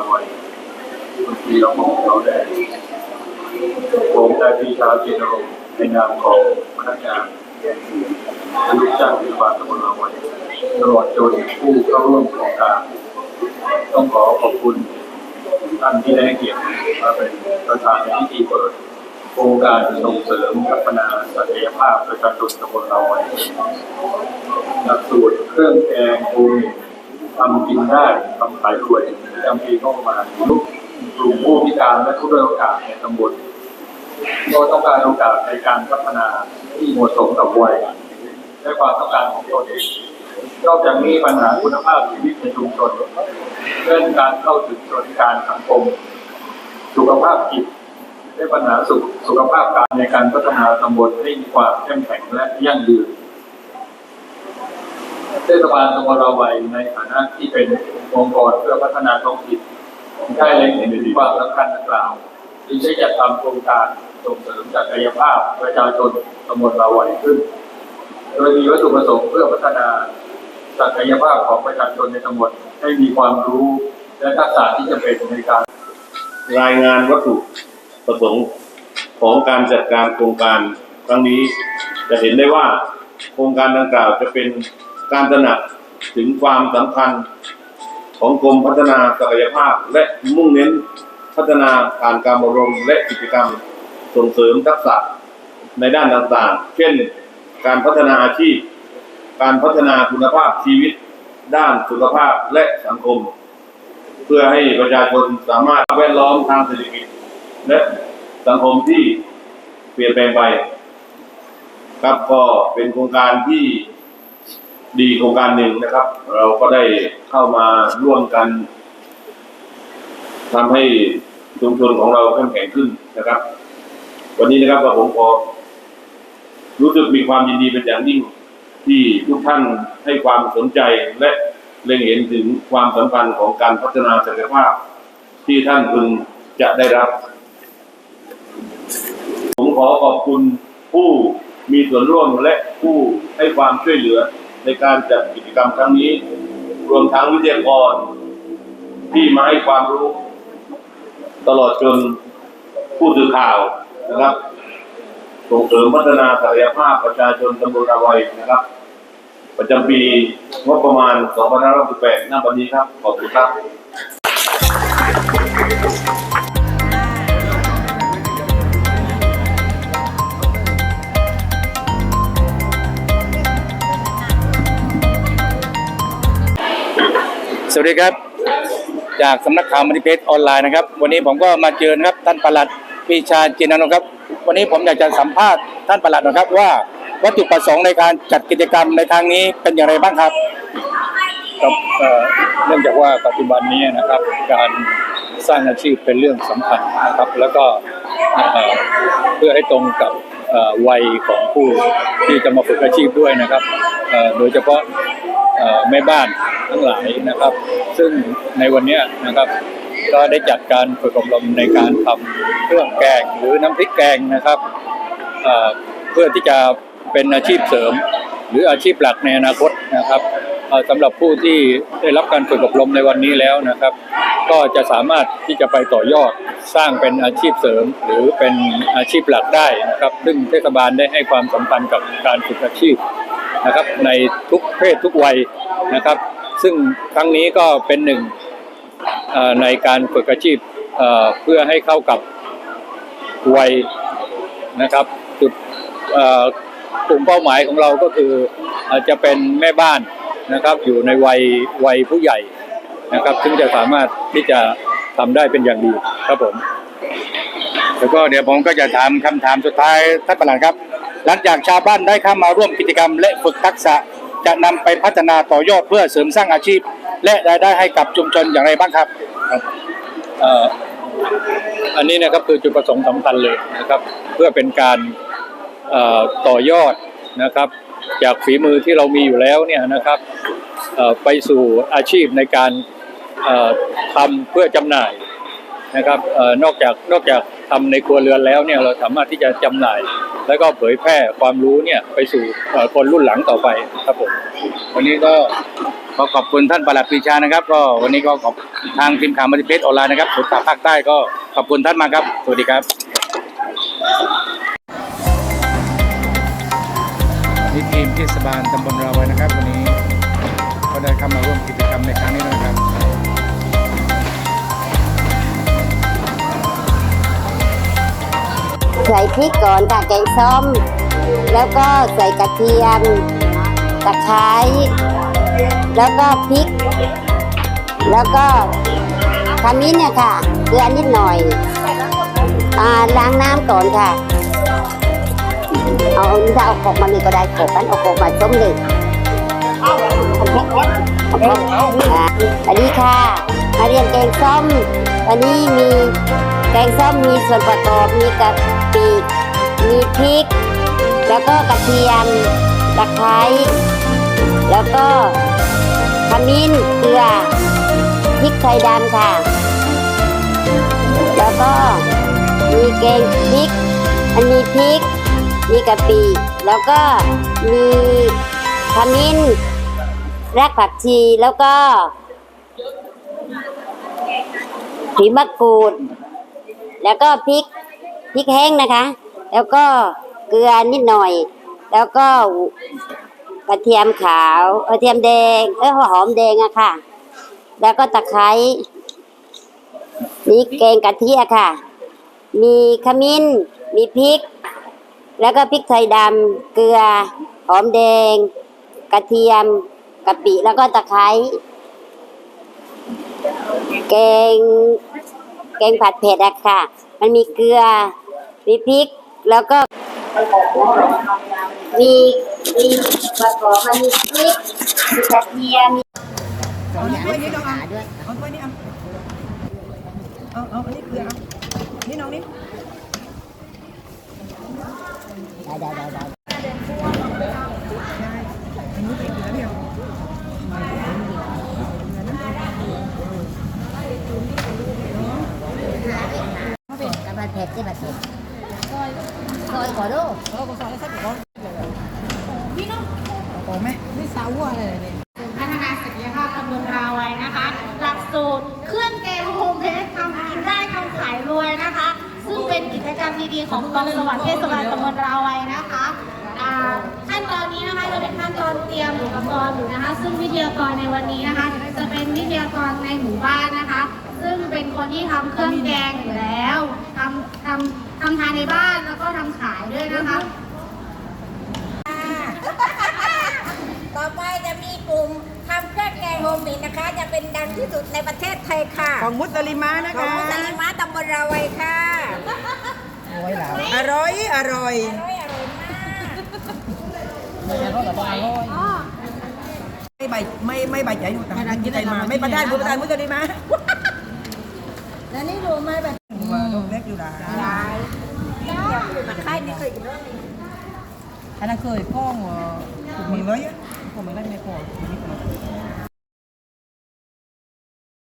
บลลาวัยคุณพีรพงศ์เขาแดงผมนายปรีชาเจนรงค์ในนามของพนักงานลูกจ้างเทศบาลตำบลลาวัยตลอดจนผู้เข้าร่วมโครงการต้องขอขอบคุณท่านที่ได้เกียรติมาเป็นประธานในพิธีเปิดโครงการส่งเสริมพัฒนาศักยภาพประชาชนตำบลเราไว้หลักสูตรเครื่องแกงปรุง ทำกินได้ทำขายรวยจำปีงบประมาลูกกลุ่มผู้พิการและผู้ด้อยโอกาสในตำบลก็ต้องการโอกาสในการพัฒนาที่เหมาะสมกับวัยและความต้องการของตนเองนอกจากนี้ปัญหาคุณภาพชีวิตในชุมชนเรื่องการเข้าถึงสวัสดิการสังคม สุขภาพจิตและปัญหาสุขสุขภาพกายในการพัฒนาตำบลให้มีความเข้มแข็งและยั่งยืน เทศบาลตำบลเราไวในฐานะที่เป็นองค์กรเพื่อพัฒนาท้องถิ่นได้เล็งเห็นถึงความสำคัญดังกล่าวจึงได้จัดทำโครงการส่งเสริมศักยภาพประชาชนตำบลเราไวขึ้น โดยมีวัตถุประสงค์เพื่อพัฒนาศักยภาพของประชาชนในตำบลให้มีความรู้และทักษะที่จะเป็นในการรายงานวัตถุประสงค์ของการจัดการโครงการครั้งนี้จะเห็นได้ว่าโครงการดังกล่าวจะเป็น การตระหนักถึงความสำคัญของกรมพัฒนาศักยภาพ และมุ่งเน้นพัฒนาผ่านการอบรมและกิจกรรมส่งเสริมทักษะในด้านต่างๆ เช่น การพัฒนาอาชีพ การพัฒนาคุณภาพชีวิต ด้านสุขภาพและสังคม เพื่อให้ประชาชนสามารถแวดล้อมทางเศรษฐกิจ และสังคมที่เปลี่ยนแปลงไป ครับก็เป็นโครงการที่ ดีโครงการหนึ่งนะครับ เราก็ได้เข้ามาร่วมกันทำให้ชุมชนของเราเข้มแข็งขึ้นนะครับ วันนี้นะครับผมขอรู้สึกมีความยินดีเป็นอย่างยิ่งที่ทุกท่านให้ความสนใจและเล็งเห็นถึงความสำคัญของการพัฒนาศักยภาพ ที่ท่านพึงจะได้รับ ผมขอขอบคุณผู้มีส่วนร่วมและผู้ให้ความช่วยเหลือ ในการจัดกิจกรรมครั้งนี้ รวมทั้งวิทยากรที่มาให้ความรู้ ตลอดจนผู้สื่อข่าวนะครับ ส่งเสริมพัฒนาศักยภาพประชาชนตำบลอาวัยนะครับ ประจำปีงบประมาณ 2568หน้าบันนี้ครับ ขอบคุณครับ สวัสดีครับ จากสำนักข่าวมันิเพจออนไลน์นะครับ วันนี้ผมก็มาเจอนะครับท่านประหลัดปรีชาจินนท์ครับ วันนี้ผมอยากจะสัมภาษณ์ท่านประหลัดนะครับว่าวัตถุประสงค์ในการจัดกิจกรรมในทางนี้เป็นอย่างไรบ้างครับครับเนื่องจากว่าปัจจุบันนี้นะครับการสร้างอาชีพเป็นเรื่องสำคัญนะครับ แล้วก็เพื่อให้ตรงกับวัยของผู้ที่จะมาฝึกอาชีพด้วยนะครับโดยเฉพาะแม่บ้าน ทั้งหลายนะครับ ซึ่งในวันนี้นะครับก็ได้จัดการฝึกอบรมในการทำเครื่องแกงหรือน้ำพริกแกงนะครับเพื่อที่จะเป็นอาชีพเสริม หรืออาชีพหลักในอนาคตนะครับสำหรับผู้ที่ได้รับการฝึกอบรมในวันนี้แล้วนะครับ ก็จะสามารถที่จะไปต่อยอดสร้างเป็นอาชีพเสริม หรือเป็นอาชีพหลักได้นะครับ ซึ่งเทศบาลได้ให้ความสำคัญกับการฝึกอาชีพนะครับในทุกเพศทุกวัยนะครับ ซึ่งครั้งนี้ก็เป็นหนึ่งในการฝึกอาชีพเพื่อให้เข้ากับวัยนะครับจุดกลุ่มเป้าหมายของเราก็คือจะเป็นแม่บ้านนะครับ อยู่ในวัยวัยผู้ใหญ่นะครับ ซึ่งจะสามารถที่จะทำได้เป็นอย่างดีครับผม แล้วก็เดี๋ยวผมก็จะถามคำถามสุดท้ายท่านประหลัดครับ หลังจากชาวบ้านได้เข้ามาร่วมกิจกรรมและฝึกทักษะ จะนำไปพัฒนาต่อยอดเพื่อเสริมสร้างอาชีพ และรายได้ให้กับชุมชนอย่างไรบ้างครับอันนี้นะครับคือจุดประสงค์สำคัญเลยนะครับ เพื่อเป็นการต่อยอดนะครับ จากฝีมือที่เรามีอยู่แล้วเนี่ยนะครับไปสู่อาชีพในการทำเพื่อจำหน่าย นะครับเอ่อนอกจากนอกจากทำในครัวเรือนแล้วเนี่ยเราสามารถที่จะจำหน่าย แล้วก็เผยแพร่ความรู้เนี่ยไปสู่เอ่อคนรุ่นหลังต่อไปครับผมวันนี้ก็ก็ขอบคุณท่านประหลัดปรีชานะครับ ก็วันนี้ก็ขอบทางทีมข่าวมัลติเพจออนไลน์นะครับสุดทางภาคใต้ก็ขอบคุณท่านมากครับสวัสดีครับนี่ทีมเทศบาลตำบล ใส่พริกก่อนค่ะแกงส้ม แล้วก็ใส่กระเทียมตะไคร้แล้วก็พริก แล้วก็ขมิ้นเนี่ยค่ะเกลือนิดหน่อยอ่าล้างน้ำก่อนค่ะ เอาถ้าเอากบมานี่ก็ได้กบกันเอากบมาต้มเลยเอากบอ่าสวัสดีค่ะ มาเรียนแกงส้ม วันนี้มีแกงส้มมีส่วนประกอบมีกะปิ มีพริก แล้วก็กระเทียมตะไคร้แล้วก็ขมิ้นเกลือพริกไทยดำค่ะ แล้วก็มีแกงพริกมันมีพริก มีกะปิ แล้วก็มีขมิ้นรากผักชีแล้วก็ผีมะกรูด แล้วก็พริก พริกแห้งนะคะ แล้วก็เกลือนิดหน่อย แล้วก็กระเทียมขาวกระเทียมแดงเอ้ยหอมแดงอะค่ะ แล้วก็ตะไคร้นี่แกงกะทิอะค่ะ มีขมิ้น มีพริก แล้วก็พริกไทยดำเกลือ หอมแดง กระเทียมกะปิแล้วก็ตะไคร้แกงแกงผัดเผ็ดอะค่ะ มันมีเกลือ มีพริกแล้วก็มีมีประกอบมันมีพริกมีกระเทียมเอาถ้วยนี้น้องเอาเอาถ้วยนี้เอาเอาเอาอันนี้เกลือเอานี่น้องนี่ได้ได้ได้ได้ อันนี้เป็นเกลือเนี่ย กับผัดเผ็ดที่ผัดเผ็ดซอยซอยก่อนลูก เออก็ซอยแล้วใส่ก่อนนี่น้องโอ้แม่นี่สา วัวเลยเนี่ยพัฒนาศักยภาพตำบลราวัยนะคะ หลักสูตรเครื่องแกงโฮมเมดทำกินได้ทำขายรวยนะคะ ซึ่งเป็นกิจกรรมดีๆของกองสวัสดิ์เทศบาลตำบลราวัยนะคะอ่าขั้นตอนนี้นะคะจะเป็นขั้นตอนเตรียมอุปกรณ์อยู่นะคะ ซึ่งวิทยากรในวันนี้นะคะ จะเป็นวิทยากรในหมู่บ้านนะคะ ซึ่งเป็นคนที่ทำเครื่องแกงอยู่แล้วทำทำทำทานในบ้านแล้วก็ทำขายด้วยนะคะ ต่อ ไปจะมีกลุ่มทำเครื่องแกงโฮมเมดนะคะ จะเป็นดังที่สุดในประเทศไทยค่ะ ของมุสลิมานะของคะมุสลิมาตำบลราวัยค่ะอร่อยอร่อย อร่อยอร่อยมาก ไม่ใบไม่ไม่ใบใหญ่หนูแต่กินอะไรมาไม่ประทานบุประทานมุสลิมาแล้วนี่รู้ไหมแบบว่าลูกเล็กอยู่หลายมาค่ายนี่เคยกินเรื่องนี้อันนั้นเคยก้องถูกมีเลย ผมไม่ได้ไม่พอ